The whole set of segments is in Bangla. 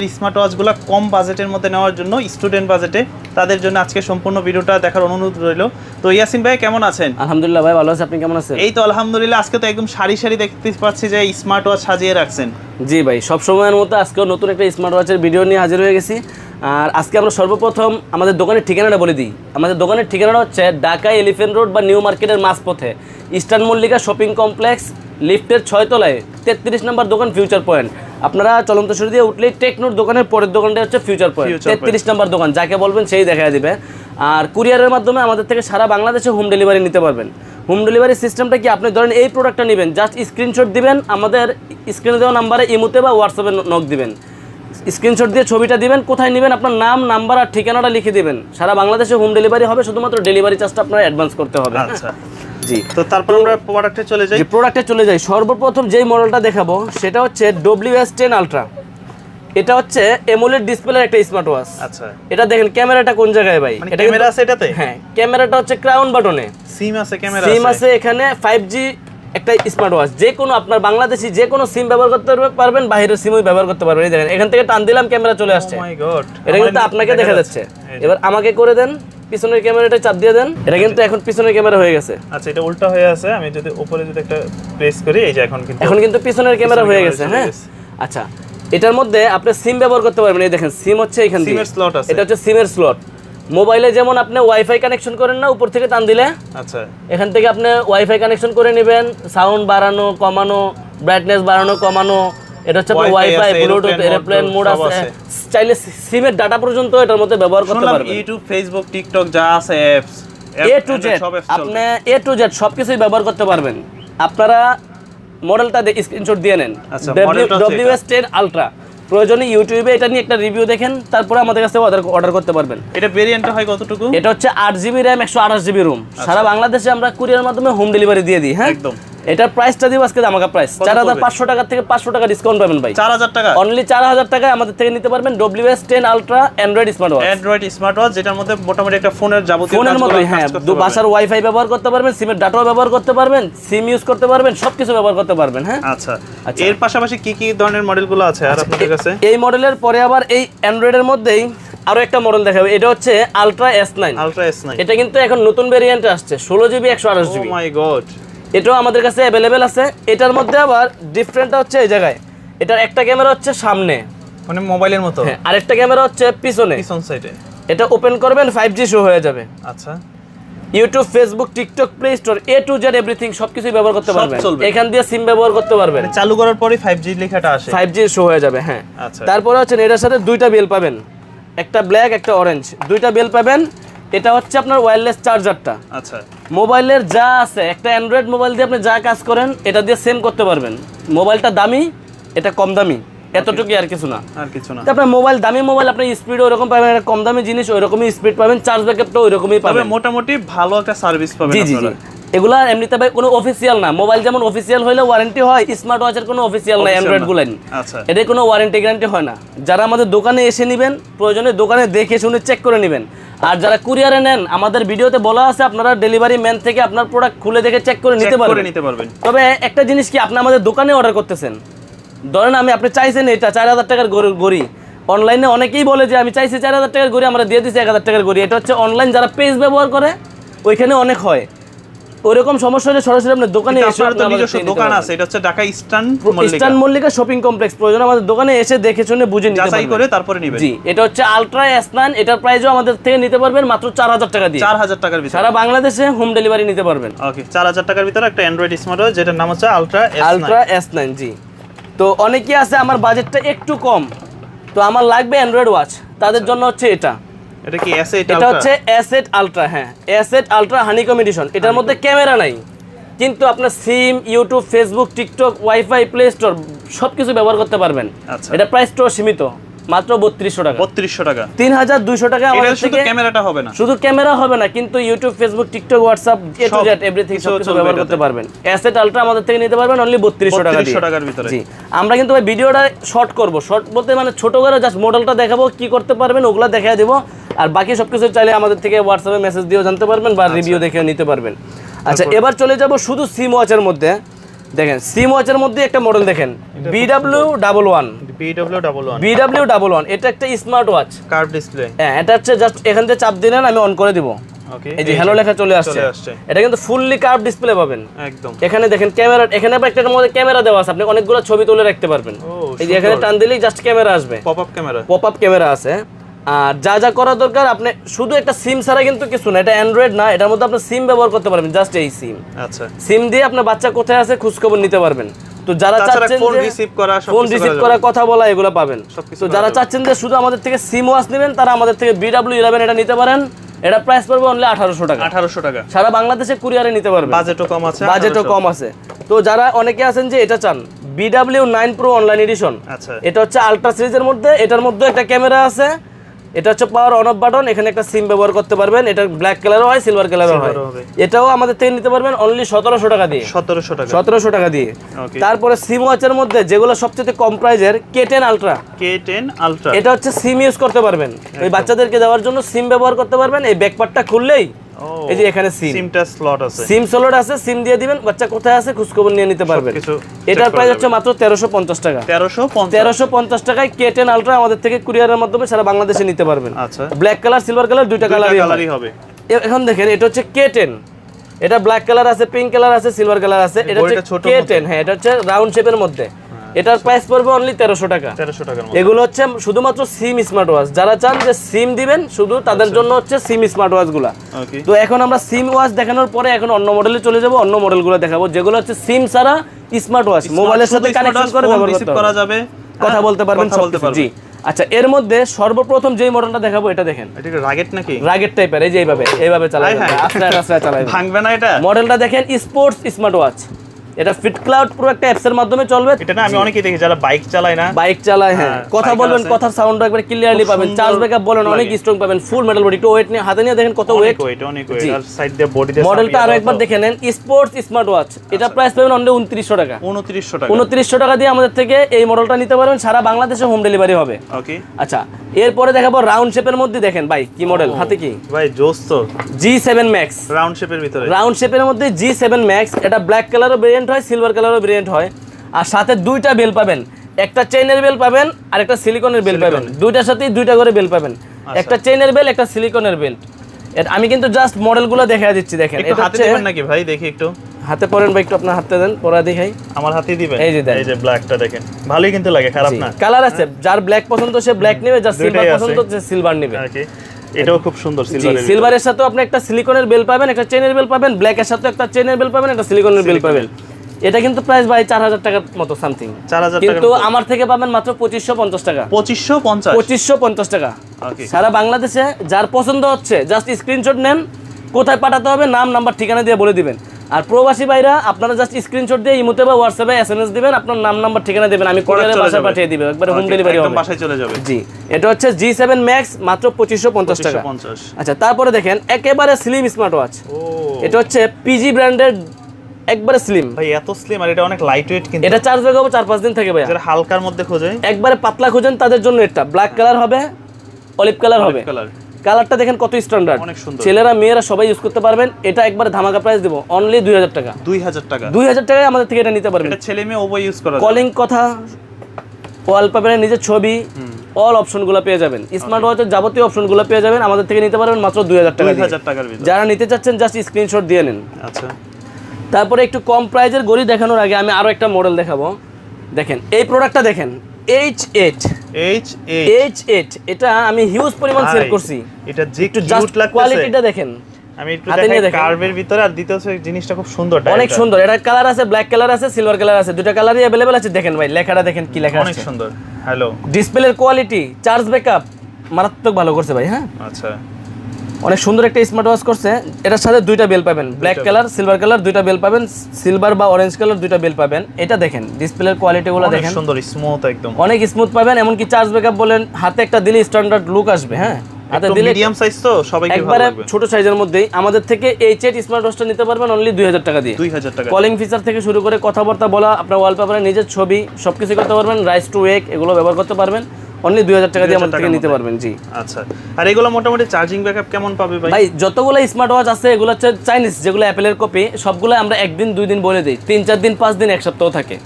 স্মার্ট ওয়াচগুলো কম বাজেটের মধ্যে নেওয়ার জন্য স্টুডেন্ট বাজেটে তাদের জন্য আজকে সম্পূর্ণ ভিডিওটা দেখার অনুরোধ রইল। তো ইয়াসিন ভাই কেমন আছেন? আলহামদুলিল্লাহ ভাই ভালো আছে। আপনি কেমন আছেন? এই তো আলহামদুলিল্লাহ আজকে তো একদম সারি সারি দেখতে পাচ্ছি যে স্মার্ট ওয়াচ সাজিয়ে রাখছেন। জি ভাই সব সময়ের মতো আজকেও নতুন একটা স্মার্ট ওয়াচের ভিডিও নিয়ে হাজির হয়ে গেছি। আর আজকে আমরা সর্বপ্রথম আমাদের দোকানের ঠিকানাটা বলে দিই। আমাদের দোকানের ঠিকানাটা হচ্ছে ঢাকা এলিফেন্ট রোড বা নিউ মার্কেটের মাঝপথে। ইস্টার্ন মল্লিকা শপিং কমপ্লেক্স লিফটের ছয়তলায় তেত্রিশ নম্বর দোকান ফিউচার পয়েন্ট আপনারা চলন্ত শুরু দিয়ে উঠলেই টেকনোর দোকানের পরের দোকানটা হচ্ছে ফিউচার পয়েন্ট তেত্রিশ নম্বর দোকান যাকে বলবেন সেই দেখা দিবে। আর কুরিয়ারের মাধ্যমে আমাদের থেকে সারা বাংলাদেশে হোম ডেলিভারি নিতে পারবেন। হোম ডেলিভারি সিস্টেমটা কি? আপনি ধরেন এই প্রোডাক্টটা নেবেন জাস্ট স্ক্রিনশট দিবেন আমাদের স্ক্রিনে দেওয়া নাম্বারে ইমুতে বা হোয়াটসঅ্যাপে নক দিবেন। স্ক্রিনশট দিয়ে ছবিটা দিবেন কোথায় নেবেন আপনার নাম নাম্বার আর ঠিকানাটা লিখে দিবেন। সারা বাংলাদেশে হোম ডেলিভারি হবে শুধুমাত্র ডেলিভারি চার্জটা আপনার অ্যাডভান্স করতে হবে। আচ্ছা। জি। তো তারপর আমরা প্রোডাক্টে চলে যাই। প্রোডাক্টে চলে যাই। সর্বপ্রথম যেই মডেলটা দেখাবো সেটা হচ্ছে ডব্লিউ এস টেন আলট্রা এটা হচ্ছে এমোলেড ডিসপ্লের একটা স্মার্ট ওয়াচ আচ্ছা। এটা দেখেন ক্যামেরাটা কোন জায়গায় ভাই? মানে এটা ক্যামেরা আছে এটাতে? হ্যাঁ ক্যামেরাটা হচ্ছে ক্রাউন বাটনে সিম আছে ক্যামেরা সিম আছে। এখানে ফাইভ জি একটা স্মার্ট ওয়াচ যে কোনো আপনার বাংলাদেশি যে কোনো সিম ব্যবহার করতে পারবেন বাইরের সিমই ব্যবহার করতে পারবেন। এই দেখেন এখান থেকে টান দিলাম ক্যামেরা চলে আসছে। মাই গড এটা কিন্তু আপনাকে দেখা যাচ্ছে। এবার আমাকে করে দেন পিছনের ক্যামেরাটা চাপ দিয়ে দেন। এটা কিন্তু এখন পিছনের ক্যামেরা হয়ে গেছে। আচ্ছা এটা উল্টা হয়ে আছে আমি যদি উপরে যদি একটা প্রেস করি এই যে এখন কিন্তু এখন কিন্তু পিছনের ক্যামেরা হয়ে গেছে হ্যাঁ? আচ্ছা এটার মধ্যে আপনি সিম ব্যবহার করতে পারবেন। এই দেখেন সিম হচ্ছে এখান দিয়ে। সিমের স্লট আছে। এটা হচ্ছে সিমের স্লট মোবাইলে যেমন আপনি ওয়াইফাই কানেকশন করেন না উপর থেকে টান দিলে আচ্ছা। এখান থেকে আপনি ওয়াইফাই কানেকশন করে নেবেন। সাউন্ড বাড়ানো কমানো ব্রাইটনেস বাড়ানো কমানো। এটা হচ্ছে আপনার ওয়াইফাই ব্লুটুথ এরোপ্লেন মোড আছে। চাইলে সিমের ডাটা পর্যন্ত এটার মধ্যে ব্যবহার করতে পারবেন। ইউটিউব ফেসবুক টিকটক যা আছে অ্যাপস এ টু জেড আপনি এ টু জেড সবকিছুই ব্যবহার করতে পারবেন। আপনারা মডেলটা স্ক্রিনশট দিয়ে নেন। আচ্ছা, মডেলটা হচ্ছে ডব্লিউ এস টেন আলট্রা প্রয়োজনে ইউটিউবে এটা নিয়ে একটা রিভিউ দেখেন তারপরে আমাদের কাছে অর্ডার অর্ডার করতে পারবেন। এটা ভেরিয়েন্টটা হয় কতটুকু? এটা হচ্ছে আট জিবি র্যাম একশো আঠাশ জিবি রুম সারা বাংলাদেশে আমরা কুরিয়ার মাধ্যমে হোম ডেলিভারি দিয়ে দিই হ্যাঁ? একদম। এটার প্রাইসটা দিব আজকে আমাকে প্রাইস চার হাজার? পাঁচশো টাকা থেকে পাঁচশো টাকা ডিসকাউন্ট পাবেন ভাই। চার হাজার টাকা? অনলি চার হাজার টাকায় আমাদের থেকে নিতে পারবেন W S ten Ultra Android smart watch Android smart watch যেটার মধ্যে মোটামুটি একটা ফোনের যাবতীয় ফোনের কাজ হ্যাঁ দু- বাসার ওয়াইফাই ব্যবহার করতে পারবেন সিমের ডাটাও ব্যবহার করতে পারবেন সিম ইউজ করতে পারবেন সবকিছু ব্যবহার করতে পারবেন হ্যাঁ? আচ্ছা। আচ্ছা। এর পাশাপাশি কি কি ধরনের মডেলগুলো আছে আর আপনাদের কাছে? এই মডেলের পরে আবার এই অ্যান্ড্রয়েডের মধ্যেই আরও একটা মডেল দেখাবে। এটা হচ্ছে Ultra S nine Ultra S nine এটা কিন্তু এখন নতুন ভেরিয়েন্টে আসছে ষোলো জিবি একশো আঠাশ জিবি মাই গড এটাও আমাদের কাছে অ্যাভেলেবেল আছে। এটার মধ্যে আবার ডিফারেন্টটা হচ্ছে এই জায়গায়। এটার একটা ক্যামেরা হচ্ছে সামনে। মানে মোবাইলের মতো? হ্যাঁ আরেকটা ক্যামেরা হচ্ছে পিছনে। পিছন সাইডে এটা ওপেন করবেন ফাইভ জি শো হয়ে যাবে। আচ্ছা। YouTube Facebook TikTok Play Store A to Z everything সবকিছু ব্যবহার করতে পারবেন। এখান দিয়ে সিম ব্যবহার করতে পারবেন। চালু করার পরে ফাইভ জি লেখাটা আসে। ফাইভ জি শো হয়ে যাবে হ্যাঁ। আচ্ছা। তারপরে হচ্ছে এটার সাথে দুইটা বেল পাবেন। একটা ব্ল্যাক একটা অরেঞ্জ দুইটা বেল পাবেন। এটা হচ্ছে আপনার ওয়্যারলেস চার্জারটা আচ্ছা। মোবাইলের যা আছে একটা অ্যান্ড্রয়েড মোবাইল দিয়ে আপনি যা কাজ করেন এটা দিয়ে সেম করতে পারবেন। মোবাইলটা দামি এটা কম দামি। এতটুকুই আর কিছু না। আর কিছু না। আপনার মোবাইল দামি মোবাইল আপনি স্পিড ওরকম পাবেন একটা কম দামি জিনিস ওইরকমই স্পিড পাবেন চার্জ ব্যাকআপটা ওইরকমই পাবেন। মোটামুটি ভালো একটা সার্ভিস পাবেন জি জি এগুলা এমনিতে ভাই কোনো অফিসিয়াল না। মোবাইল যেমন অফিসিয়াল হলে ওয়ারেন্টি হয় স্মার্ট ওয়াচের কোনো অফিসিয়াল না অ্যান্ড্রয়েড না। গুলাই। আচ্ছা। এদের কোনো ওয়ারেন্টি গ্যারান্টি হয় না। যারা আমাদের দোকানে এসে নেবেন প্রয়োজনে দোকানে দেখে শুনে চেক করে নেবেন। আর যারা কুরিয়ারে নেন আমাদের ভিডিওতে বলা আছে আপনারা ডেলিভারি ম্যান থেকে আপনার প্রোডাক্ট খুলে দেখে চেক করে নিতে পারবেন। নিতে পারবেন। তবে একটা জিনিস কি আপনি আমাদের দোকানে অর্ডার করতেছেন? ধরেন আমি আপনি চাইছেন এটা চার হাজার টাকার গড়ি- গড়ি। অনলাইনে অনেকেই বলে যে আমি চাইছি চার হাজার টাকার গড়ি আমরা দিয়ে দিচ্ছি এক হাজার টাকার গড়ি। এটা হচ্ছে অনলাইন যারা পেজ ব্যবহার করে ওইখানে অনেক হয়। ওইরকম সমস্যা হলে সরাসরি আপনার দোকানে এসে আপনার তো নিজস্ব দোকান আছে এটা হচ্ছে Dhaka Eastern Mallika. Eastern Mallika shopping complex প্রয়োজন আমাদের দোকানে এসে দেখে শুনে বুঝে নিতে যাচাই করে তারপরে নেবেন। জি এটা হচ্ছে আলট্রা এস নাইন এটার প্রাইসও আমাদের থেকে নিতে পারবেন মাত্র চার হাজার টাকা দিয়ে। চার হাজার টাকার ভিতরে। সারা বাংলাদেশে হোম ডেলিভারি নিতে পারবেন। ওকে চার হাজার টাকার ভিতরে একটা অ্যান্ড্রয়েড স্মার্ট ওয়াচ যেটার নাম হচ্ছে আলট্রা আলট্রা এস নাইন জি। তো অনেকেই আছে আমার বাজেটটা একটু কম। তো আমার লাগবে অ্যান্ড্রয়েড ওয়াচ তাদের জন্য হচ্ছে এটা। এটা কি অ্যাসেট এটা হচ্ছে অ্যাসেট আলট্রা হ্যাঁ। অ্যাসেট আলট্রা হানিকম এডিশন এটার মধ্যে ক্যামেরা নাই। কিন্তু আপনার SIM YouTube Facebook TikTok WiFi Play Store সবকিছু ব্যবহার করতে পারবেন। এটা এটা স্টোর সীমিত। মাত্র বত্রিশশো টাকা। বত্রিশশো টাকা। তিন হাজার দুইশো টাকা আমাদের শুধু ক্যামেরাটা হবে না। শুধু ক্যামেরা হবে না কিন্তু YouTube Facebook TikTok WhatsApp A to Z everything সব কিছু ব্যবহার করতে পারবেন। অ্যাসেট আলট্রা আমাদের থেকে নিতে পারবেন অনলি বত্রিশশো টাকা দিয়ে। টাকার ভিতরে। জি। আমরা কিন্তু ভাই ভিডিওটা শর্ট করব। শর্ট বলতে মানে ছোট করে জাস্ট মডেলটা দেখাবো কি করতে পারবেন ওগুলা দেখাই দেবো। আর বাকি সব কিছু চাইলে আমাদের থেকে হোয়াটসঅ্যাপে মেসেজ দিয়েও জানতে পারবেন বা রিভিউ দেখে নিতে পারবেন। আচ্ছা এবার চলে যাব শুধু সিম ওয়াচের মধ্যে। দেখেন সিম ওয়াচের মধ্যে একটা মডেল দেখেন BW double one BW double one BW double one এটা একটা স্মার্ট ওয়াচ কার্ভ ডিসপ্লে হ্যাঁ এটা হচ্ছে জাস্ট এখান থেকে চাপ দিলেন আমি অন করে দিব। ওকে এই যে হ্যালো লেখা চলে আসছে। এটা কিন্তু ফুললি কার্ভ ডিসপ্লে পাবেন। একদম। এখানে দেখেন ক্যামেরা এখানে একটার মধ্যে ক্যামেরা দেওয়া আছে। আপনি অনেকগুলো ছবি তুলে রাখতে পারবেন। এই যে এখানে টান দিলেই জাস্ট ক্যামেরা আসবে। Pop up camera pop up camera আছে। আর যা যা করা দরকার আপনি শুধু একটা সিম ছাড়া কিন্তু কিছু না এটা অ্যান্ড্রয়েড না এটার মধ্যে আপনি সিম ব্যবহার করতে পারবেন জাস্ট এই সিম আচ্ছা। সিম দিয়ে আপনার বাচ্চা কোথায় আছে খোঁজখবর নিতে পারবেন। তো যারা চাচ্ছেন ফোন রিসিভ করা ফোন রিসিভ করা কথা বলা এগুলো পাবেন। তো যারা চাচ্ছেন যে শুধু আমাদের থেকে সিম ওয়াচ নেবেন তারা আমাদের থেকে বিডাব্লিউ ইলেভেন এটা নিতে পারেন। এটা প্রাইস পড়বে অনলি আঠারোশো টাকা। আঠারোশো টাকা। সারা বাংলাদেশে কুরিয়ারে নিতে পারবেন। বাজেটও কম আছে বাজেটও 1800 কম আছে। তো যারা অনেকে আছেন যে এটা চান BW nine pro online edition আচ্ছা। এটা হচ্ছে আলট্রা সিরিজের মধ্যে এটার মধ্যে একটা ক্যামেরা আছে। এটা হচ্ছে পাওয়ার অন অফ বাটন এখানে একটা সিম ব্যবহার করতে পারবেন এটা ব্ল্যাক কালারও হয় সিলভার কালারও হয়। এটাও আমাদের থেকে নিতে পারবেন অনলি সতেরোশো টাকা দিয়ে। সতেরোশো টাকা। সতেরোশো টাকা দিয়ে। তারপরে সিম ওয়াচের মধ্যে যেগুলো সবচেয়ে কম প্রাইজের K ten ultra K ten ultra এটা হচ্ছে সিম ইউজ করতে পারবেন। ওই বাচ্চাদেরকে দেওয়ার জন্য সিম ব্যবহার করতে পারবেন এই ব্যাকপার্টটা খুললেই এই যে এখানে সিম। সিমটা স্লট আছে। সিম সোলোড আছে সিম দিয়ে দিবেন। বাচ্চা কোথায় আছে খোঁজখবর নিয়ে নিতে পারবেন। এটার প্রাইস হচ্ছে মাত্র তেরোশো পঞ্চাশ টাকা। তেরোশো পঞ্চাশ। তেরোশো পঞ্চাশ টাকায় কে টেন আলট্রা আমাদের থেকে কুরিয়ারের মাধ্যমে সারা বাংলাদেশে নিতে পারবেন। আচ্ছা। ব্ল্যাক কালার সিলভার কালার দুইটা কালারই হবে। এখন দেখেন এটা হচ্ছে কে টেন এটা ব্ল্যাক কালার আছে পিঙ্ক কালার আছে সিলভার কালার আছে। এটা হচ্ছে বইটা ছোট কে টেন হ্যাঁ এটা হচ্ছে রাউন্ড শেপের মধ্যে। এটার প্রাইস পড়বে অনলি তেরোশো টাকা। তেরোশো মতো এগুলো হচ্ছে শুধুমাত্র সিম স্মার্ট ওয়াচ যারা চান যে সিম দিবেন শুধু তাদের জন্য হচ্ছে সিম স্মার্ট ওয়াচগুলা তো এখন আমরা সিম ওয়াচ দেখানোর পরে এখন অন্য মডেলে চলে যাব অন্য মডেলগুলো দেখাবো যেগুলো হচ্ছে সিম ছাড়া স্মার্ট ওয়াচ মোবাইলের সাথে কানেকশন করে ব্যবহার করা যাবে। কথা হ্যাঁ, বলতে পারবেন বলতে পারবেন জি। আচ্ছা এর মধ্যে সর্বপ্রথম যেই মডেলটা দেখাবো এটা দেখেন। এটা কি রাগেট নাকি? রাগের টাইপের এই যে এইভাবে এইভাবে হায়। আস্তে আস্তে চালাবেন ভাঙবে না এটা? মডেলটা দেখেন স্পোর্টস স্মার্ট ওয়াচ এটা ফিট ক্লাউড পুরো একটা অ্যাপসের মাধ্যমে চলবে। এটা না আমি অনেকেই দেখি যারা বাইক চালায় না। বাইক চালায় হ্যাঁ। হ্যাঁ, কথা বলবেন। কথার সাউন্ড একবার ক্লিয়ারলি পাবেন। চার্জ ব্যাকআপ বলেন অনেক স্ট্রং পাবেন ফুল মেটাল বডি একটু ওয়েট নিয়ে হাতে নিয়ে দেখেন কত ওয়েট ওয়েট অনেক ওয়েট আর সাইড দিয়ে বডিতে মডেলটা আরও একবার দেখে নেন স্পোর্টস স্মার্ট ওয়াচ এটা প্রাইস পাবেন অনলি উনত্রিশশো টাকা। উনত্রিশশো টাকা। উনত্রিশশো টাকা দিয়ে আমাদের থেকে এই মডেলটা নিতে পারবেন সারা বাংলাদেশে হোম ডেলিভারি হবে। ওকে আচ্ছা এরপরে দেখাবো রাউন্ড শেপের মধ্যে দেখেন ভাই কি মডেল হাতে কি? ভাই জোস তো। জি সেভেন ম্যাক্স রাউন্ড শেপের ভিতরে। রাউন্ড শেপের মধ্যে জি সেভেন ম্যাক্স এটা ব্ল্যাক কালারও ভেরিয়েন্ট হয় সিলভার কালারও ভেরিয়েন্ট হয়। আর সাথে দুইটা বেল পাবেন। একটা চেইনের বেল পাবেন আর একটা সিলিকনের বেল পাবেন। দুইটার সাথেই দুইটা করে বেল পাবেন। আচ্ছা। একটা চেইনের বেল একটা সিলিকনের বেল্ট আমি কিন্তু জাস্ট মডেলগুলো দেখা দিচ্ছি দেখেন। এটা হাতে দিবেন নাকি ভাই? দেখি একটু। হাতে পরেন বা একটু আপনার হাতে দেন পরা দেখাই। আমার হাতে দিবেন? এই যে দেন। এই যে ব্ল্যাকটা দেখেন। ভালোই কিন্তু লাগে খারাপ না? কালার আছে। যার ব্ল্যাক পছন্দ সে ব্ল্যাক নেবে যার সিলভার পছন্দ সে সিলভার নেবে। এটাও খুব সুন্দর সিলভারের সিলভারের সাথে আপনি একটা সিলিকনের বেল পাবেন একটা চেনের বেল পাবেন ব্ল্যাকের সাথে একটা চেনের বেল পাবেন একটা সিলিকনের বেল পাবেন। এটা কিন্তু প্রাইস ভাই চার হাজার টাকার মতো সামথিং চার হাজার টাকা কিন্তু আমার থেকে পাবেন মাত্র পঁচিশশো পঞ্চাশ টাকা। পঁচিশশো পঞ্চাশ? পঁচিশশো পঞ্চাশ টাকা। ওকে সারা বাংলাদেশে যার পছন্দ হচ্ছে জাস্ট স্ক্রিনশট নেন কোথায় পাঠাতে হবে নাম নাম্বার ঠিকানা দিয়ে বলে দিবেন। আর প্রবাসী ভাইরা আপনারা জাস্ট স্ক্রিনশট দিয়ে ইমোতে বা হোয়াটসঅ্যাপে এসএমএস দিবেন আপনার নাম নাম্বার ঠিকানা দিবেন আমি কুরিয়ারে বাসায় পাঠিয়ে দিবেন একবারে হোম ডেলিভারি একদম হবে। বাসায় চলে যাবে। জি এটা হচ্ছে জি সেভেন ম্যাক্স মাত্র পঁচিশশো পঞ্চাশ টাকা। পঞ্চাশ। আচ্ছা তারপরে দেখেন একেবারে স্লিম স্মার্ট ওয়াচ ও। এটা হচ্ছে পিজি ব্র্যান্ডের একবারে স্লিম ভাই এত স্লিম আর এটা অনেক লাইট ওয়েট কিন্তু। এটা চার্জ ব্যাকআপ চার পাঁচ দিন থেকে ভাই যারা হালকার মধ্যে খোঁজে একবারে পাতলা খোঁজেন তাদের জন্য এটা। ব্ল্যাক কালার হবে অলিভ কালার হবে। কালারটা দেখেন কত স্ট্যান্ডার্ড অনেক সুন্দর। ছেলেরা মেয়েরা সবাই ইউজ করতে পারবেন। এটা একবারে ধামাকা প্রাইস দেবো। অনলি দুই হাজার টাকা। দুই হাজার টাকা। দুই হাজার টাকায় আমাদের থেকে এটা নিতে পারবেন। এটা ছেলে মেয়ে ওবো ইউজ করা কলিং কথা ওয়ালপেপারের নিজের ছবি অল অপশনগুলো পেয়ে যাবেন। স্মার্ট ওয়াচের যাবতীয় অপশনগুলো পেয়ে যাবেন। আমাদের থেকে নিতে পারবেন মাত্র দুই হাজার টাকা যারা নিতে চাচ্ছেন জাস্ট স্ক্রিনশট দিয়ে নিন। আচ্ছা। তারপরে একটু কম প্রাইজের গড়ি দেখানোর আগে আমি আরও একটা মডেল দেখাবো। দেখেন এই প্রোডাক্টটা দেখেন H eight H H eight এটা আমি হিউজ পরিমাণ সেল করছি। এটা যে একটু জাস্ট কোয়ালিটিটা দেখেন। আমি একটু দেখাই দেখেন। কার্ভের ভিতরে আর দ্বিতীয় হচ্ছে জিনিসটা খুব সুন্দর অনেক সুন্দর। এটা কালার আছে ব্ল্যাক কালার আছে সিলভার কালার আছে দুটো কালারই অ্যাভেলেবেল আছে। দেখেন ভাই লেখাটা দেখেন কি লেখা অনেক সুন্দর। হ্যালো ডিসপ্লের কোয়ালিটি চার্জ ব্যাকআপ মারাত্মক ভালো করছে ভাই হ্যাঁ? আচ্ছা। অনেক সুন্দর একটা স্মার্ট ওয়াচ করছে। এটার সাথে দুইটা বেল পাবেন। ব্ল্যাক কালার সিলভার কালার দুইটা বেল পাবেন। সিলভার বা অরেঞ্জ কালার দুইটা বেল পাবেন। এটা দেখেন ডিসপ্লের কোয়ালিটিগুলো দেখেন। সুন্দর স্মুথ একদম। অনেক স্মুথ পাবেন এমনকি চার্জ ব্যাকআপ বলেন হাতে একটা দিলে স্ট্যান্ডার্ড লুক আসবে হ্যাঁ? হাতে দিলে মিডিয়াম সাইজ তো সবাইকে ভালো একবারে ছোট সাইজের মধ্যেই আমাদের থেকে এই চেট স্মার্ট ওয়াচটা নিতে পারবেন অনলি দুই হাজার টাকা দিয়ে। দুই হাজার টাকা। কলিং ফিচার থেকে শুরু করে কথাবার্তা বলা আপনার ওয়ালপেপারে নিজের ছবি সবকিছু করতে পারবেন রাইস টু ওয়েক এগুলো ব্যবহার করতে পারবেন। অনলি দুই হাজার টাকা দিয়ে 2000 আমাদের থেকে নিতে পারবেন জি। আচ্ছা। আর এগুলো মোটামুটি চার্জিং ব্যাকআপ কেমন পাবে ভাই? ভাই যতগুলো স্মার্ট ওয়াচ আছে এগুলো হচ্ছে চাইনিজ যেগুলো অ্যাপেলের কপি সবগুলো আমরা একদিন দুই দিন বলে দিই। তিন চার দিন পাঁচ দিন এক সপ্তাহ থাকে।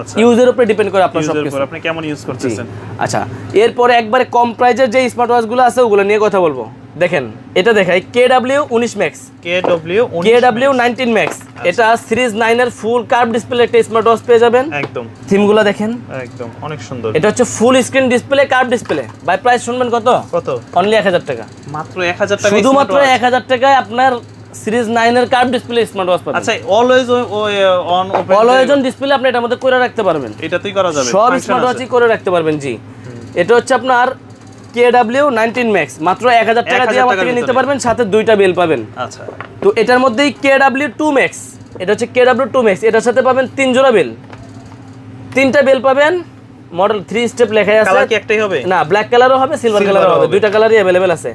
আচ্ছা। ইউজের উপরে ডিপেন্ড করে আপনার আপনি কেমন ইউজ করতেছেন? আচ্ছা। এরপরে একবারে কম প্রাইজের যে স্মার্ট ওয়াচগুলো আছে ওগুলো নিয়ে কথা বলব। দেখেন এটা দেখাই কে ডাব্লিউ উনিশ max K W K W nineteen max এটা সিরিজ নাইনের ফুল কার্ভ ডিসপ্লে একটা স্মার্ট ওয়াচ পেয়ে যাবেন। একদম। থিমগুলো দেখেন। একদম অনেক সুন্দর। এটা হচ্ছে full screen display curve display by price শুনবেন কত? কত? অনলি এক হাজার টাকা। মাত্র এক হাজার টাকা শুধুমাত্র এক হাজার টাকায় আপনার সিরিজ নাইনের কার্ভ ডিসপ্লে স্মার্ট ওয়াচ পাবেন। আচ্ছা always on open always on display আপনি এটার মধ্যে করে রাখতে পারবেন। এটাতেই করা যাবে সব স্মার্ট ওয়াচই করে রাখতে পারবেন জি। এটা হচ্ছে আপনার কে ডাব্লিউ নাইনটিন ম্যাক্স মাত্র এক হাজার টাকা দিয়ে আমার থেকে নিতে পারবেন সাথে দুইটা বেল পাবেন। আচ্ছা। তো এটার মধ্যেই কে ডাব্লিউ টু ম্যাক্স এটা হচ্ছে কে ডাব্লিউ টু ম্যাক্স এটার সাথে পাবেন তিন জোড়া বেল তিনটা বেল পাবেন মডেল থ্রি স্টেপ লেখা আছে। কালার কি একটাই হবে? না ব্ল্যাক কালারও হবে সিলভার কালারও হবে। হবে। দুইটা কালারই অ্যাভেলেবেল আছে।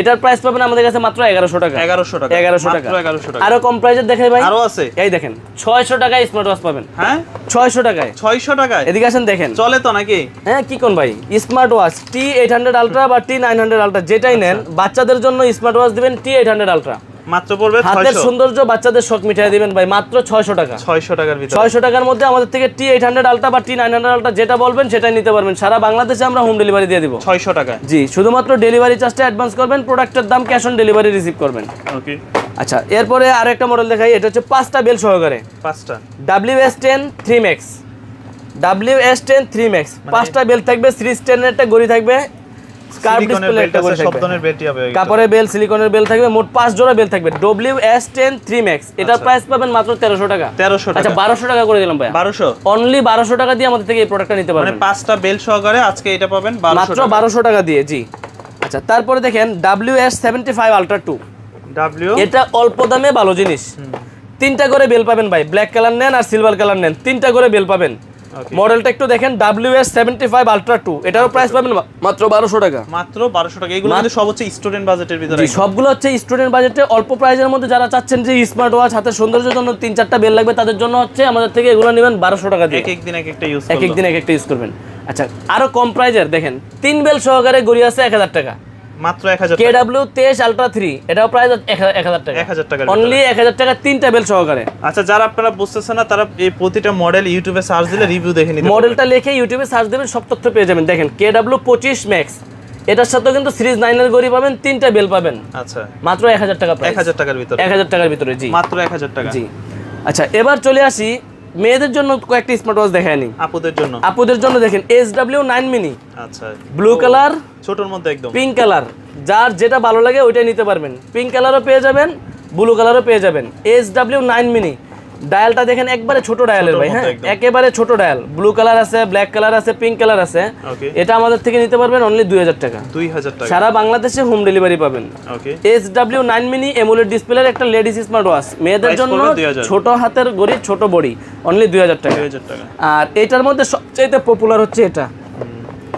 এটার প্রাইস পাবেন আমাদের কাছে মাত্র এগারোশো টাকা। এগারোশো টাকা। এগারোশো টাকা। মাত্র এগারোশো টাকা। আরও কম প্রাইসের দেখাই ভাই। আরও আছে? এই দেখেন ছয়শো টাকায় স্মার্ট ওয়াচ পাবেন। হ্যাঁ? ছয়শো টাকায়। ছয়শো টাকায়? এদিকে আসেন দেখেন। চলে তো নাকি? হ্যাঁ কি কোন ভাই? Smart watch T eight hundred ultra বা টি নাইন হান্ড্রেড আলট্রা যেটাই নেন বাচ্চাদের জন্য স্মার্ট ওয়াচ দিবেন টি এইট হান্ড্রেড আলট্রা মাত্র পড়বে হাতের সৌন্দর্য বাচ্চাদের শখ মিঠাই দিবেন ভাই মাত্র ছয়শো টাকা। ছয়শো টাকার ভিতরে। ছয়শো টাকার মধ্যে আমাদের থেকে টি এইট হান্ড্রেড আলট্রা বা টি নাইন হান্ড্রেড আলট্রা যেটা বলবেন সেটাই নিতে পারবেন। সারা বাংলাদেশে আমরা হোম ডেলিভারি দিয়ে দিব। ছয়শো টাকা জি শুধুমাত্র ডেলিভারি চার্জটা অ্যাডভান্স করবেন প্রোডাক্টের দাম ক্যাশ অন ডেলিভারি রিসিভ করবেন। ওকে আচ্ছা এরপরে আরও একটা মডেল দেখাই এটা হচ্ছে পাঁচটা বেল সহকারে। পাঁচটা। W S ten three max W S ten three max পাঁচটা বেল থাকবে সিরিজ টেনের একটা গড়ি থাকবে কার্ভ ডিসপ্লে একটা আছে থাকবে। ধরনের বেল্টই হবে কাপড়ের বেল সিলিকনের বেল থাকবে মোট পাঁচ জোড়া বেল থাকবে। W S ten three max এটার প্রাইস পাবেন মাত্র তেরোশো টাকা। তেরোশো আচ্ছা বারোশো টাকা করে দিলাম ভাই বারোশো? অনলি বারোশো টাকা দিয়ে আমাদের থেকে এই প্রোডাক্টটা নিতে পারবেন। পাঁচটা বেল্ট সহকারে আজকে এটা পাবেন মাত্র বারোশো টাকা দিয়ে জি। আচ্ছা তারপরে দেখেন W S seventy five ultra two W এটা অল্প দামে ভালো জিনিস। তিনটা করে বেল পাবেন ভাই। ব্ল্যাক কালার নেন আর সিলভার কালার নেন। তিনটা করে বেল পাবেন. মডেলটা একটু দেখেন W S seventy five ultra two এটারও প্রাইস পাবেন মাত্র বারোশো টাকা। মাত্র বারোশো টাকা। এগুলো কিন্তু সব হচ্ছে স্টুডেন্ট বাজেটের ভিতরে। জি সবগুলো হচ্ছে স্টুডেন্ট বাজেটে অল্প প্রাইসের মধ্যে যারা চাচ্ছেন যে স্মার্ট ওয়াচ হাতের সৌন্দর্যের জন্য তিন চারটা বেল লাগবে তাদের জন্য হচ্ছে আমাদের থেকে এগুলো নেবেন বারোশো টাকা দিয়ে। এক এক দিন এক একটা ইউজ এক এক দিন এক একটা ইউজ করবেন। আচ্ছা আরও কম প্রাইজের দেখেন তিন বেল সহকারে গড়ি আছে এক হাজার টাকা। মাত্র এক হাজার কে আলট্রা থ্রি এটাও প্রাইস এক হাজার টাকা। এক হাজার অনলি এক হাজার টাকা তিনটা বেল সহকারে। আচ্ছা যারা আপনারা বুঝতেছেন না তারা এই প্রতিটা মডেল ইউটিউবে সার্চ দিলে রিভিউ দেখে নিতে। মডেলটা লিখে ইউটিউবে সার্চ দেবেন সব তথ্য পেয়ে যাবেন। দেখেন কে ডাব্লিউ পঁচিশ ম্যাক্স এটার সাথেও কিন্তু সিরিজ নাইনের গড়ি পাবেন তিনটা বেল পাবেন। আচ্ছা। মাত্র এক হাজার টাকা এক হাজার টাকার ভিতরে। এক হাজার টাকার ভিতরে জি। মাত্র এক হাজার টাকা। জি। আচ্ছা এবার চলে আসি মেয়েদের জন্য কয়েকটি স্মার্ট ওয়াচ দেখায় নি আপুদের জন্য? আপুদের জন্য দেখেন এস ডাব্লিউ নাইন মিনি আচ্ছা। ব্লু কালার ছোটর মধ্যে একদম। পিঙ্ক কালার যার যেটা ভালো লাগে ওইটাই নিতে পারবেন। পিঙ্ক কালারও পেয়ে যাবেন ব্লু কালারও পেয়ে যাবেন। এস ডাব্লিউ নাইন মিনি ডায়ালটা দেখেন একবারে ছোট ডায়ালের ভাই হ্যাঁ? একেবারে ছোট ডায়াল। ব্লু কালার আছে ব্ল্যাক কালার আছে পিঙ্ক কালার আছে। এটা আমাদের থেকে নিতে পারবেন অনলি দুই হাজার টাকা। দুই হাজার টাকা। সারা বাংলাদেশে হোম ডেলিভারি পাবেন। S W nine mini AMOLED ডিসপ্লের একটা লেডিস স্মার্ট ওয়াচ মেয়েদের জন্য ছোট হাতের গড়ি ছোট বডি। অনলি দুই হাজার টাকা। দুই হাজার টাকা। আর এটার মধ্যে সবচাইতে পপুলার হচ্ছে এটা।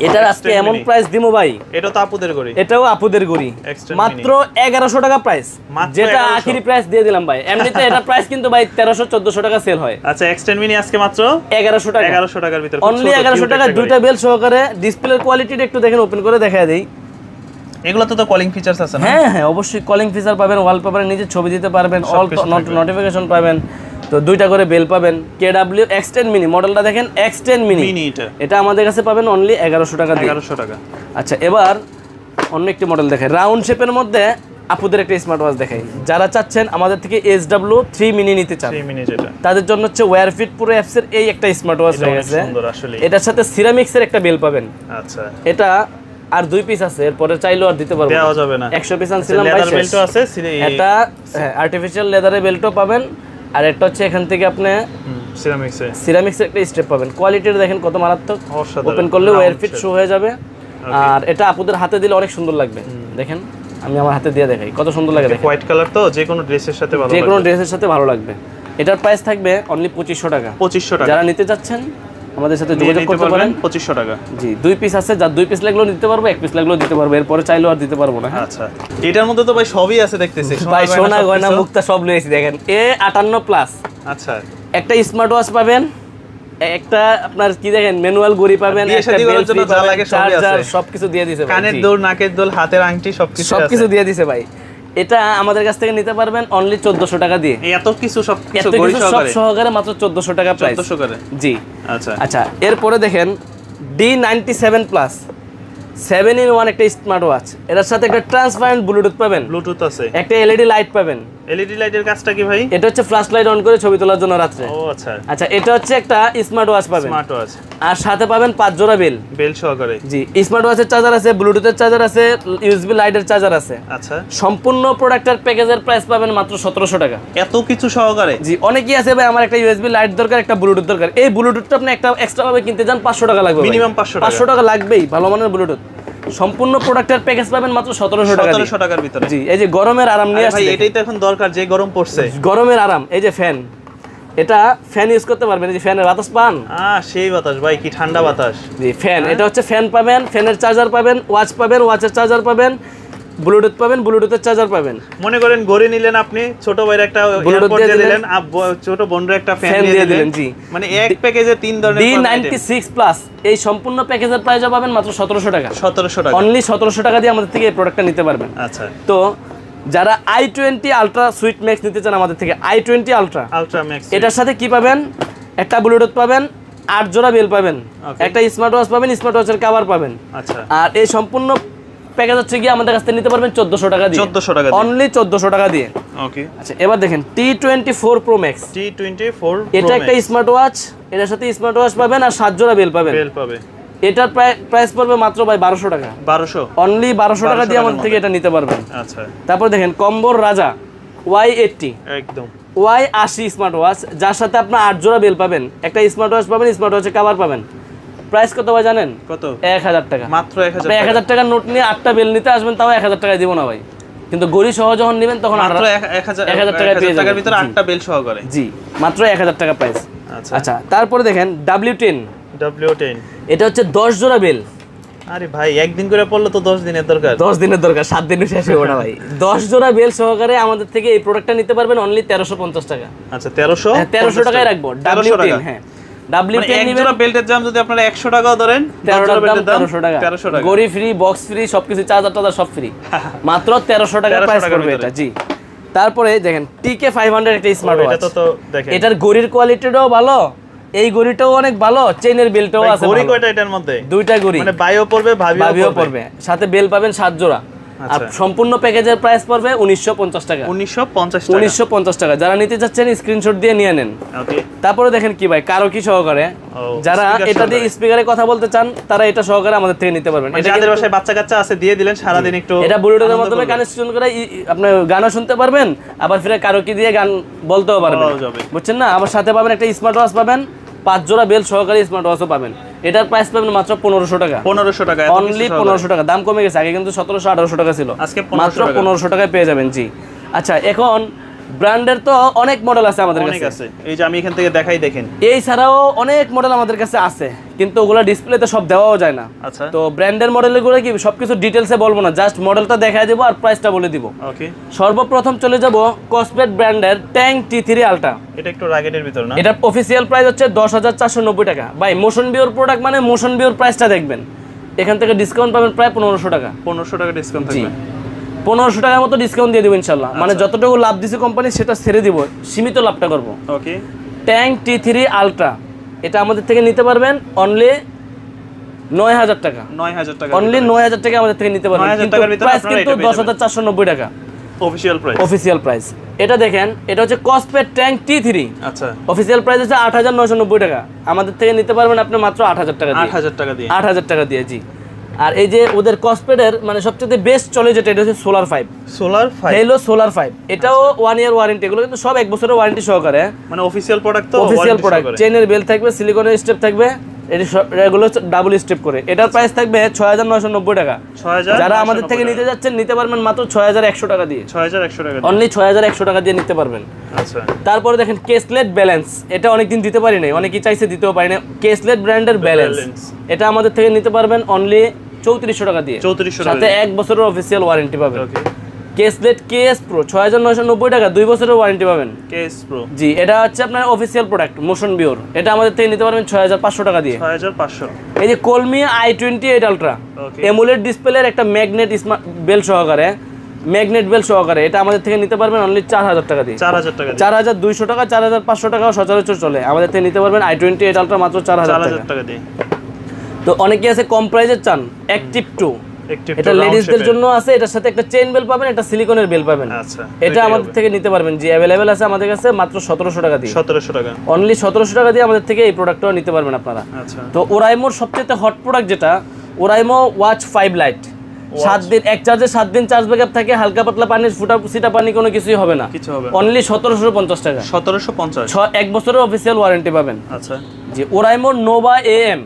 এটার আজকে এমন প্রাইস দিমো ভাই। এটা তো আপুদের করি এটাও আপুদের গড়ি। মাত্র এগারোশো টাকা প্রাইস যেটা 1100 আখিরি প্রাইস দিয়ে দিলাম ভাই। এমনিতে এটা প্রাইস কিন্তু ভাই তেরোশো চোদ্দশো টাকা সেল হয়। আচ্ছা এক্সটেন্ড মিনি আজকে মাত্র? এগারোশো টাকা। এগারোশো টাকার ভিতরে অনলি ছোট, এগারোশো cute টাকা দুইটা বেল সহকারে ডিসপ্লের কোয়ালিটিটা একটু দেখেন ওপেন করে দেখা দেই। এগুলোতে তো কলিং ফিচার্স আছে না? হ্যাঁ হ্যাঁ অবশ্যই কলিং ফিচার পাবেন ওয়ালপেপারে নিজে ছবি দিতে পারবেন অল নোটিফিকেশন পাবেন। তো দুইটা করে বেল পাবেন কে ডাব্লিউ এক্সটেন মিনি মডেলটা দেখেন এক্সটেন মিনি। মিনি এটা। আমাদের কাছে পাবেন অনলি এগারোশো টাকা এগারোশো টাকা। আচ্ছা এবার অন্য একটি মডেল দেখাই। রাউন্ড শেপের মধ্যে আপুদের একটা স্মার্ট ওয়াচ দেখাই। যারা চাচ্ছেন আমাদের থেকে এস ডাব্লিউ থ্রি মিনি নিতে চান তাদের জন্য হচ্ছে ওয়্যার ফিট পুরো অ্যাপসের এই একটা স্মার্ট ওয়াচ হয়ে গেছে এটার সাথে সিরামিক্সের একটা বেল পাবেন। আচ্ছা। এটা আর দুই পিস আছে এরপরে চাইলেও আর দিতে পারব দেওয়া যাবে না। একশো পিস আনছিলাম ভাই এটা আর্টিফিশিয়াল লেদারের বেল্টও পাবেন। আর একটা হচ্ছে এখান থেকে আপনি সিরামিক্সে সিরামিক্সের একটা স্টেপ পাবেন। কোয়ালিটির দেখেন কত মারাত্মক। ওপেন করলে ওয়ার ফিট শো হয়ে যাবে। আর এটা আপুদের হাতে দিলে অনেক সুন্দর লাগবে। দেখেন আমি আমার হাতে দিয়ে দেখাই। কত সুন্দর লাগে দেখেন। হোয়াইট কালার তো যে কোনো ড্রেসের সাথে ভালো যে কোনো ড্রেসের সাথে ভালো লাগবে। এটার প্রাইস থাকবে অনলি পঁচিশশো টাকা। পঁচিশশো টাকা। যারা নিতে চাচ্ছেন আমাদের সাথে যোগাযোগ করতে পারেন। পঁচিশশো টাকা। জি দুই পিস আছে যার দুই পিস লাগলেও দিতে পারব এক পিস লাগলেও দিতে পারব এরপরে চাইলেও আর দিতে পারব না হ্যাঁ? আচ্ছা। এটার মধ্যে তো ভাই সবই আছে দেখতেছি। ভাই সোনা গয়না মুক্তা সব লয়েছি দেখেন। এ আটান্ন প্লাস আচ্ছা। একটা স্মার্ট ওয়াচ পাবেন একটা আপনার কি দেখেন ম্যানুয়াল গড়ি পাবেন যা। সবকিছু দিয়ে দিছে ভাই, কানের। দোল নাকের দোল হাতের আংটি সবকিছু সবকিছু দিয়ে দিছে ভাই। এটা আমাদের কাছ থেকে নিতে পারবেন অনলি চোদ্দশো টাকা দিয়ে। এত কিছু সব সব সহকারে? মাত্র চোদ্দশো টাকা প্রাইস 1400 করে? জি। আচ্ছা। আচ্ছা এরপরে দেখেন D ninety seven plus seven in one একটা স্মার্ট ওয়াচ এটার সাথে একটা ট্রান্সপারেন্ট ব্লুটুথ পাবেন। ব্লুটুথ আছে। একটা এলইডি লাইট পাবেন। এলইডি লাইটের কাজটা কি ভাই? এটা হচ্ছে ফ্ল্যাশ লাইট অন করে ছবি তোলার জন্য রাত্রে। ও আচ্ছা। আচ্ছা এটা হচ্ছে একটা স্মার্ট ওয়াচ পাবেন। স্মার্ট ওয়াচ আর সাথে পাবেন পাঁচ জোড়া বেল বেল সহকারে। জি স্মার্ট ওয়াচের চার্জার আছে ব্লুটুথের চার্জার আছে ইউএসবি লাইটের চার্জার আছে। আচ্ছা। সম্পূর্ণ প্রোডাক্টের প্যাকেজের প্রাইস পাবেন মাত্র সতেরোশো টাকা। এত কিছু সহকারে? জি অনেকেই আছে ভাই আমার একটা ইউএসবি লাইট দরকার একটা ব্লুটুথ দরকার। এই ব্লুটুথটা আপনি একটা এক্সট্রা ভাবে কিনতে যান পাঁচশো টাকা লাগবে Minimum 500 টাকা। পাঁচশো টাকা লাগবেই ভালো মানের ব্লুটুথ সম্পূর্ণ প্রোডাক্টের প্যাকেজ পাবেন মাত্র সতেরোশো টাকা। সতেরোশো টাকার ভিতরে। জি এই যে গরমের আরাম নিয়ে আসছে এটাই তো এখন দরকার যে গরম পড়ছে। গরমের আরাম এই যে ফ্যান এটা ফ্যান ইউজ করতে পারবেন এই যে ফ্যানের বাতাস পান। আহ সেই বাতাস ভাই কি ঠান্ডা বাতাস। জি ফ্যান এটা হচ্ছে ফ্যান পাবেন ফ্যানের চার্জার পাবেন ওয়াচ পাবেন ওয়াচের চার্জার পাবেন। ব্লুটুথ পাবেন ব্লুটুথের চার্জার পাবেন। মনে করেন গড়ি নিলেন আপনি ছোট ভাইয়ের একটা এয়ারপড দিয়ে দিলেন। ছোট বোনের একটা ফ্যান দিয়ে দিলেন। জি। মানে এক প্যাকেজে তিন ধরনের ডি নাইনটি সিক্স প্লাস এই সম্পূর্ণ প্যাকেজের প্রাইস পাবেন মাত্র সতেরোশো টাকা। সতেরোশো টাকা। অনলি সতেরোশো টাকা দিয়ে আমাদের থেকে এই প্রোডাক্টটা নিতে পারবেন। আচ্ছা। তো যারা I twenty ultra sweet max নিতে চান আমাদের থেকে I twenty ultra ultra max এটার সাথে কি পাবেন? একটা ব্লুটুথ পাবেন আট জোড়া বেল পাবেন। একটা স্মার্ট ওয়াচ পাবেন স্মার্ট ওয়াচের কাভার পাবেন। আচ্ছা। আর এই সম্পূর্ণ প্যাকেজ হচ্ছে গিয়ে আমাদের কাছ থেকে নিতে পারবেন চোদ্দশো টাকা দিয়ে। 1400 টাকা দিয়ে। অনলি চোদ্দশো টাকা দিয়ে। ওকে আচ্ছা এবার দেখেন T twenty four pro max T twenty four এটা একটা স্মার্ট ওয়াচ এটার সাথে স্মার্ট ওয়াচ পাবেন আর সাত জোড়া বেল পাবেন। বেল পাবে। এটার প্রাইস পড়বে মাত্র ভাই বারোশো টাকা। বারোশো? অনলি বারোশো টাকা দিয়ে আমাদের থেকে এটা নিতে পারবেন। আচ্ছা। তারপর দেখেন কম্বোর রাজা ওয়াই এইটটি একদম। ওয়াই আশি স্মার্ট ওয়াচ যার সাথে আপনার আট জোড়া বেল পাবেন। একটা স্মার্ট ওয়াচ পাবেন স্মার্ট ওয়াচের কাভার পাবেন। প্রাইস কত ভাই জানেন? কত? এক হাজার টাকা। মাত্র এক হাজার এক হাজার টাকার নোট নিয়ে আটটা বেল নিতে আসবেন তাও এক হাজার টাকায় দিব না ভাই। কিন্তু গড়ি সহ যখন নেবেন তখন মাত্র এক- হাজার পেয়ে টাকার যাবেন। ভিতরে। আটটা বেল সহকারে। জি মাত্র এক হাজার টাকা প্রাইস আচ্ছা। আচ্ছা তারপরে দেখেন ডাব্লিউ টেন ডাব্লিউ টেন এটা হচ্ছে দশ জোড়া বেল আরে ভাই একদিন করে পড়ল তো দশ দিনের দরকার। দশ দিনের দরকার সাত দিনে শেষ হবে না ভাই। দশ জোড়া বেল সহকারে আমাদের থেকে এই প্রোডাক্টটা নিতে পারবেন অনলি তেরোশো পঞ্চাশ টাকা। আচ্ছা তেরোশো হ্যাঁ তেরোশো টাকায় রাখব। ডাব্লিউ টেন হ্যাঁ। ডাব্লিউ মানে টেন এক নিবেন জোড়া বেল্টের দাম যদি আপনারা একশো টাকাও ধরেন দশ তেরোটার জোড়া দাম বেল্টের দাম তেরোশো টাকা। তেরোশো টাকা। গড়ি ফ্রি বক্স ফ্রি সবকিছু চার্জার টার্জার সব ফ্রি মাত্র তেরোশো টাকা প্রাইস টাকার এটা জি। তারপরে দেখেন টিকে ফাইভ হান্ড্রেড একটা স্মার্ট এটা তো দেখেন। এটার কোয়ালিটিটাও ভালো এই ঘড়িটাও অনেক ভালো চেইনের বেলটাও আছে ঘড়ি কয়টা এটার মধ্যে? দুইটা ঘড়ি মানে ভাবিও পড়বে। পড়বে। সাথে বেল পাবেন সাত জোড়া। আর আচ্ছা। সম্পূর্ণ প্যাকেজের প্রাইস পড়বে উনিশশো পঞ্চাশ টাকা। উনিশশো পঞ্চাশ টাকা। উনিশশো পঞ্চাশ টাকা। যারা নিতে চাচ্ছেন স্ক্রিনশট দিয়ে নিয়ে নেন। ওকে তারপরে দেখেন কি ভাই কারও কি সহকারে? যারা এটা দিয়ে স্পিকারে কথা বলতে চান তারা এটা সহকারে আমাদের থেকে নিতে পারবেন। মানে এটা যাদের বাসায় বাচ্চা কাচ্চা আছে দিয়ে দিলেন সারাদিন একটু এটা ব্লুটুথের মাধ্যমে। কানেকশন করে আপনি গানও শুনতে পারবেন আবার ফিরে কারও কি দিয়ে গান বলতেও পারবেন। বুঝছেন না? আবার সাথে পাবেন একটা স্মার্ট ওয়াচ পাবেন পাঁচ জোড়া বেল সহকারী স্মার্ট ওয়াচও পাবেন। এটার প্রাইস পাবেন মাত্র পনেরোশো টাকা। পনেরোশো টাকা অনলি পনেরোশো টাকা। দাম কমে গেছে আগে কিন্তু সতেরোশো আঠারোশো টাকা ছিল। আজকে মাত্র পনেরোশো টাকায় পেয়ে যাবেন জি। আচ্ছা এখন ব্র্যান্ডের তো অনেক মডেল আছে আমাদের কাছে। আছে। এই যে আমি এখান থেকে দেখাই দেখেন। এই ছাড়াও অনেক মডেল আমাদের কাছে আছে কিন্তু ওগুলো ডিসপ্লেতে সব দেওয়াও যায় না। আচ্ছা। তো ব্র্যান্ডের মডেলগুলো কি সবকিছু ডিটেলসে বলব না জাস্ট মডেলটা দেখাই দেবো আর প্রাইসটা বলে দিব। ওকে সর্বপ্রথম চলে যাব কসপেট ব্র্যান্ডের ট্যাঙ্ক টি থ্রি আলট্রা এটা একটু রাগেটের ভিতর না? এটার অফিসিয়াল প্রাইস হচ্ছে দশ হাজার চারশো নব্বই টাকা। ভাই মোশন বিওর প্রোডাক্ট মানে মোশন বিওর প্রাইসটা দেখবেন। এখান থেকে ডিসকাউন্ট পাবেন প্রায় পনেরোশো টাকা। পনেরোশো টাকা ডিসকাউন্ট থাকবে। পনেরোশো টাকার মতো ডিসকাউন্ট দিয়ে দেবো ইনশাল্লাহ। মানে যতটুকু লাভ দিছে কোম্পানি সেটা ছেড়ে দিব সীমিত লাভটা করব। Okay tank T three ultra এটা আমাদের থেকে নিতে পারবেন অনলি নয় হাজার টাকা। নয় হাজার টাকা অনলি নয় হাজার টাকা আমাদের থেকে নিতে পারবেন। 9,000 কিন্তু টাকার ভিতরে প্রাইস কিন্তু দশ হাজার চারশো নব্বই টাকা। অফিসিয়াল প্রাইস অফিসিয়াল প্রাইস এটা দেখেন এটা হচ্ছে কসপেট ট্যাঙ্ক টি থ্রি আচ্ছা। অফিসিয়াল প্রাইস হচ্ছে আট হাজার নয়শো নব্বই টাকা। আমাদের থেকে নিতে পারবেন আপনি মাত্র আট হাজার টাকা আট হাজার টাকা দিয়ে। আট হাজার টাকা দিয়ে জি। আর এই যে ওদের কসপেডের মানে সবচেয়ে বেস্ট চলে যেটা এটা হচ্ছে সোলার ফাইভ সোলার ফাইভ হলো সোলার ফাইভ এটাও ওয়ান ইয়ার ওয়ারেন্টি এগুলো কিন্তু সব এক বছরের ওয়ারেন্টি সহকারে। মানে অফিসিয়াল প্রোডাক্ট তো অফিসিয়াল প্রোডাক্ট। চেনের বেল থাকবে সিলিকনের স্টেপ থাকবে। এটি এগুলো ডাবল স্টেপ করে। এটার প্রাইস থাকবে ছয় হাজার নয়শো নব্বই টাকা। যারা আমাদের থেকে নিতে যাচ্ছেন নিতে পারবেন মাত্র ছয় হাজার একশো টাকা দিয়ে। ছয় হাজার একশো টাকা অনলি ছয় হাজার একশো টাকা দিয়ে নিতে পারবেন। আচ্ছা। তারপরে দেখেন কেসলেট ব্যালেন্স এটা অনেকদিন দিতে পারি নাই অনেকেই চাইছে দিতেও পারি না কেসলেট ব্র্যান্ডের ব্যালেন্স এটা আমাদের থেকে নিতে পারবেন অনলি চৌত্রিশশো টাকা দিয়ে। চৌত্রিশশো টাকা সাথে এক বছরের অফিসিয়াল ওয়ারেন্টি পাবেন। কেসলেট কেএস প্রো ছয় হাজার নয়শো নব্বই টাকা দুই বছরের ওয়ারেন্টি পাবেন। Case pro. জি এটা হচ্ছে আপনার অফিসিয়াল প্রোডাক্ট মোশন বিওর এটা আমাদের থেকে নিতে পারবেন ছয় হাজার পাঁচশো টাকা দিয়ে। ছয় হাজার পাঁচশো। এই যে Kolmi I twenty eight ultra. AMOLED ডিসপ্লের একটা ম্যাগনেট স্মার্ট বেল সহকারে ম্যাগনেট বেল সহকারে এটা আমাদের থেকে নিতে পারবেন অনলি চার হাজার টাকা দিয়ে। চার হাজার টাকা চার হাজার দুইশো টাকা চার হাজার পাঁচশো টাকা সচরাচর চলে। আমাদের থেকে নিতে পারবেন আই টোয়েন্টি এইট আলট্রা মাত্র চার হাজার চার টাকা দিয়ে। তো অনেকে আছে কম প্রাইজের চান অ্যাক্টিভ টু এটা লেডিসদের জন্য আছে এটার সাথে একটা চেইন বেল পাবেন একটা সিলিকনের বেল পাবেন। আচ্ছা এটা আমাদের থেকে নিতে পারবেন যে অ্যাভেলেবেল আছে আমাদের কাছে মাত্র সতেরোশো টাকা দিয়ে। সতেরোশো টাকা। অনলি সতেরোশো টাকা দিয়ে আমাদের থেকে এই প্রোডাক্টটাও নিতে পারবেন আপনারা। আচ্ছা। তো ওরাইমোর সবচেয়ে হট প্রোডাক্ট যেটা ওরাইমো ওয়াচ ফাইভ লাইট সাত দিন এক চার্জে সাত দিন চার্জ ব্যাকআপ থাকে হালকা পাতলা পানি ফুটা সিটা পানি কোনো কিছুই হবে না। কিছু হবে অনলি সতেরোশো পঞ্চাশ টাকা। সতেরোশো পঞ্চাশ। এক বছরের অফিসিয়াল ওয়ারেন্টি পাবেন। আচ্ছা। যে ওরাইমোর নোভা এ এম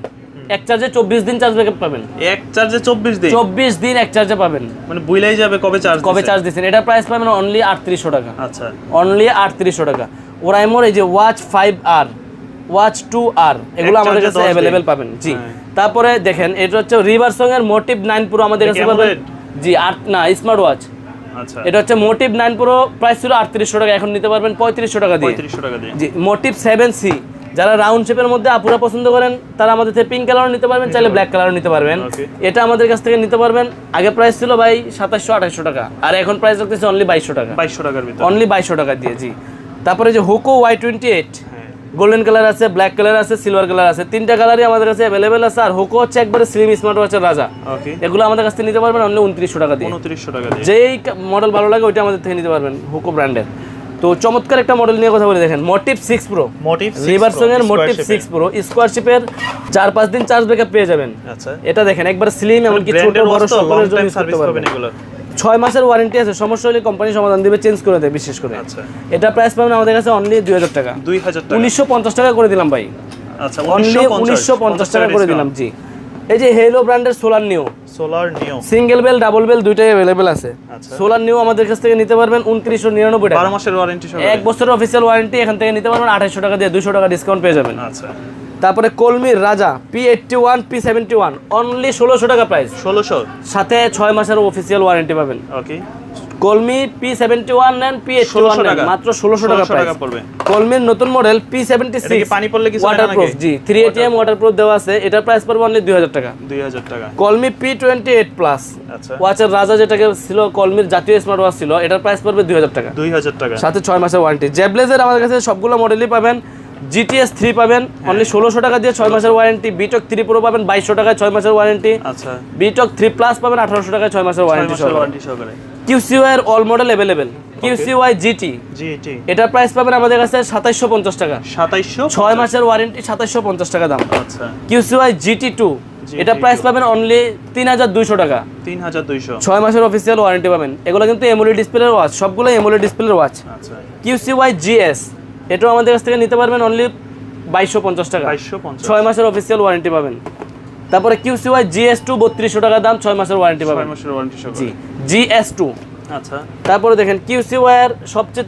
এক চার্জে চব্বিশ দিন চার্জ ব্যাকআপ পাবেন। এক চার্জে চব্বিশ দিন? চব্বিশ দিন এক চার্জে পাবেন। মানে বুইলাই যাবে কবে চার্জ কবে চার্জ দিচ্ছেন এটার প্রাইস পাবেন অনলি আটত্রিশশো টাকা। আচ্ছা। অনলি আটত্রিশশো টাকা। ওরাইমোর এই যে ওয়াচ ফাইভ আর ওয়াচ টু আর এগুলো আমাদের কাছে 10 দিন। অ্যাভেলেবেল পাবেন। জি। হ্যাঁ। তারপরে দেখেন এটা হচ্ছে রিভার সং এর মোটিভ নাইন পুরো আমাদের কাছে পাবেন জি আট না স্মার্ট ওয়াচ আচ্ছা। এটা হচ্ছে মোটিভ নাইন পুরো প্রাইস ছিল আটত্রিশশো টাকা এখন নিতে পারবেন পঁয়ত্রিশশো টাকা দিয়ে। পঁয়ত্রিশশো টাকা দিয়ে। জি মোটিভ সেভেন সি যারা রাউন্ড শেপের মধ্যে আপুরা পছন্দ করেন তারা আমাদের থেকে পিঙ্ক কালারও নিতে পারবেন চাইলে ব্ল্যাক কালারও নিতে পারবেন। এটা আমাদের কাছ থেকে নিতে পারবেন। আগে প্রাইস ছিল ভাই সাতাশশো আঠাশশো টাকা। আর এখন প্রাইস রাখতেছে অনলি বাইশশো টাকা। বাইশশো টাকার ভিতরে। অনলি বাইশশো টাকা দিয়ে জি। তারপরে যে হুকো Y twenty eight golden colour আছে ব্ল্যাক কালার আছে সিলভার কালার আছে তিনটা কালারই আমাদের কাছে অ্যাভেলেবেল আছে। আর হোকো হচ্ছে একবারে স্লিম স্মার্ট ওয়াচের রাজা। এগুলো আমাদের কাছ থেকে নিতে পারবেন অনলি উনত্রিশশো টাকা দিয়ে। উনত্রিশশো টাকা যেই মডেল ভালো লাগে ওইটা আমাদের থেকে নিতে পারবেন হোকো ব্র্যান্ডের তো চমৎকার একটা মডেল নিয়ে কথা বলে দেখেন Motive six pro Motive Riversong এর মোটিভ সিক্স প্রো স্কোয়ারশিপের চার পাঁচ দিন চার্জ ব্যাকআপ পেয়ে যাবেন। আচ্ছা। এটা দেখেন একবার স্লিম এমনকি ছোট বড় সকলের জন্য সার্ভিস পাবেন এগুলো। ছয় মাসের ওয়ারেন্টি আছে সমস্যা হলে কোম্পানি সমাধান দিবে চেঞ্জ করে দেয় বিশেষ করে। আচ্ছা। এটা প্রাইস পাবেন আমাদের কাছে অনলি দুই হাজার টাকা। দুই হাজার টাকা। উনিশশো পঞ্চাশ টাকা করে দিলাম ভাই। আচ্ছা অনলি উনিশশো পঞ্চাশ টাকা করে দিলাম জি। এই যে হেলো ব্র্যান্ডের solar new solar neo single belt double belt দুইটাই अवेलेबल আছে। আচ্ছা। সোলার নিউ আমাদের কাছ থেকে নিতে পারবেন উনত্রিশশো নিরানব্বই টাকা। বারো মাসের ওয়ারেন্টি সহ। এক বছরের অফিসিয়াল ওয়ারেন্টি এখান থেকে নিতে পারবেন 2800 টাকা দিয়ে দুশো টাকা ডিসকাউন্ট পেয়ে যাবেন। আচ্ছা। তারপরে কলমির রাজা P eighty one P seventy one only ষোলোশো টাকা প্রাইস ষোলোশো। সাথে ছয় মাসের অফিসিয়াল ওয়ারেন্টি পাবেন। Okay Kolmi P seventy one নেন পি এইটটি 1600 ওয়ান টাকা। মাত্র ষোলোশো টাকা টাকা পড়বে। কলমির নতুন মডেল পি সেভেন্টি কি সিক্স পানি পড়লে কিছু হয় না ওয়াটারপ্রুফ নাকি? জি থ্রি এটিএম ওয়াটারপ্রুফ দেওয়া আছে। এটার প্রাইস পড়বে অনলি দুই হাজার টাকা। দুই হাজার টাকা। Colmi P twenty eight plus ওয়াচের রাজা যেটাকে ছিল কলমির জাতীয় স্মার্ট ওয়াচ ছিল এটার প্রাইস পড়বে দুই হাজার টাকা। দুই হাজার টাকা। সাথে ছয় মাসের ওয়ারেন্টি জেবলেজের আমাদের কাছে সবগুলো মডেলই পাবেন। জিটিএস থ্রি পাবেন। অনলি ষোলোশো টাকা দিয়ে ছয় মাসের ওয়ারেন্টি বিটক থ্রি প্রো পাবেন বাইশশো টাকায় ছয় মাসের ওয়ারেন্টি আচ্ছা। বিটক থ্রি প্লাস পাবেন আঠারোশো টাকায় ছয় মাসের ওয়ারেন্টি মাসের ওয়ারেন্টি সহকারে। কিউসিওয়াই এর all model available QCY GT G T এটার প্রাইস পাবেন আমাদের কাছে সাতাইশশো পঞ্চাশ টাকা। সাতাইশশো ছয় মাসের ওয়ারেন্টি সাতাইশশো পঞ্চাশ টাকা দাম। আচ্ছা। কিউসিওয়াই জিটি টু এটা প্রাইস পাবেন অনলি তিন হাজার দুইশো টাকা। তিন হাজার দুইশো। ছয় মাসের অফিসিয়াল ওয়ারেন্টি পাবেন। এগুলো কিন্তু এমোলি ডিসপ্লের ওয়াচ সবগুলো এমোলি ডিসপ্লের ওয়াচ আচ্ছা। কিউসিওয়াই জিএস এটাও আমাদের কাছ থেকে নিতে পারবেন অনলি বাইশশো পঞ্চাশ টাকা। বাইশশো পঞ্চাশ। ছয় মাসের অফিসিয়াল ওয়ারেন্টি পাবেন। তারপরে কিউসিওয়াই জিএস টু বত্রিশশো টাকা দাম ছয় মাসের ওয়ারেন্টি পাবেন। মাসের ওয়ারেন্টি জি জিএস টু আচ্ছা। তারপরে দেখেন কিউসিওয়াই এর সবচেয়ে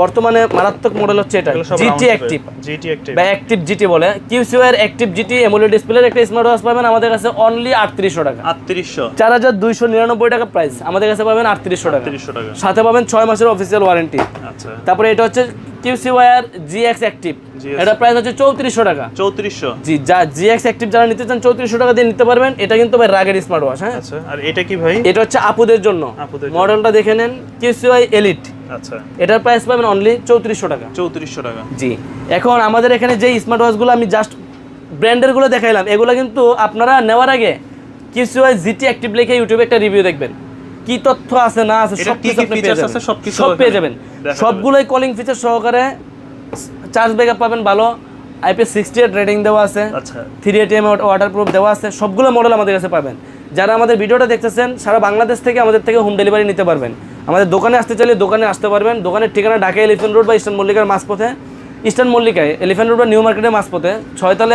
বর্তমানে মারাত্মক মডেল হচ্ছে এটা জিটি অ্যাক্টিভ জিটি অ্যাক্টিভ বা অ্যাক্টিভ জিটি বলে। কিউসিওয়াই এর অ্যাক্টিভ জিটি এমোলি ডিসপ্লের একটা স্মার্ট ওয়াচ পাবেন আমাদের কাছে অনলি আটত্রিশশো টাকা। আটত্রিশশো। চার হাজার দুইশো নিরানব্বই টাকা প্রাইস আমাদের কাছে পাবেন আটত্রিশশো টাকা। আটত্রিশশো টাকা। সাথে পাবেন ছয় মাসের অফিসিয়াল ওয়ারেন্টি আচ্ছা। তারপরে এটা হচ্ছে কিউসি ওয়ার জিএক্স অ্যাক্টিভ এটা প্রাইস হচ্ছে চৌত্রিশশো টাকা। চৌত্রিশশো। জি যা জিএক্স অ্যাক্টিভ যারা নিতে চান চৌত্রিশশো টাকা দিয়ে নিতে পারবেন। এটা কিন্তু ভাই রাগের স্মার্ট ওয়াচ হ্যাঁ? আচ্ছা। আর এটা কি ভাই? এটা হচ্ছে আপুদের জন্য। মডেলটা দেখে নেন। কিউসিওয়াই এলিট আচ্ছা। এটার প্রাইস পাবেন অনলি চৌত্রিশশো টাকা। চৌত্রিশশো টাকা। জি। এখন আমাদের এখানে যে স্মার্ট ওয়াচগুলো আমি জাস্ট ব্র্যান্ডেরগুলো দেখাইলাম এগুলো কিন্তু আপনারা নেওয়ার আগে কিউসিওয়াই জিটি অ্যাক্টিভ লিখে ইউটিউবে একটা রিভিউ দেখবেন। কি তথ্য আছে না আছে সব কিছু আপনি পেয়ে যাবেন। সব পেয়ে যাবেন। সবগুলোই কলিং ফিচার সহকারে চার্জ ব্যাকআপ পাবেন ভালো। আইপি সিক্সটি এইট রেটিং দেওয়া আছে। থ্রি এটিএম ওয়াটার প্রুফ দেওয়া আছে। সবগুলো মডেল আমাদের কাছে পাবেন। যারা আমাদের ভিডিওটা দেখতেছেন সারা বাংলাদেশ থেকে আমাদের থেকে হোম ডেলিভারি নিতে পারবেন। আমাদের দোকানে আসতে চাইলে দোকানে আসতে পারবেন। দোকানের ঠিকানা ঢাকা এলিফেন্ট রোড বা ইস্টার্ন মল্লিকার মাঝপথে। ইস্টার্ন মল্লিকায়, এলিফেন্ট রোড বা নিউ মার্কেটের মাঝপথে। ছয়তলা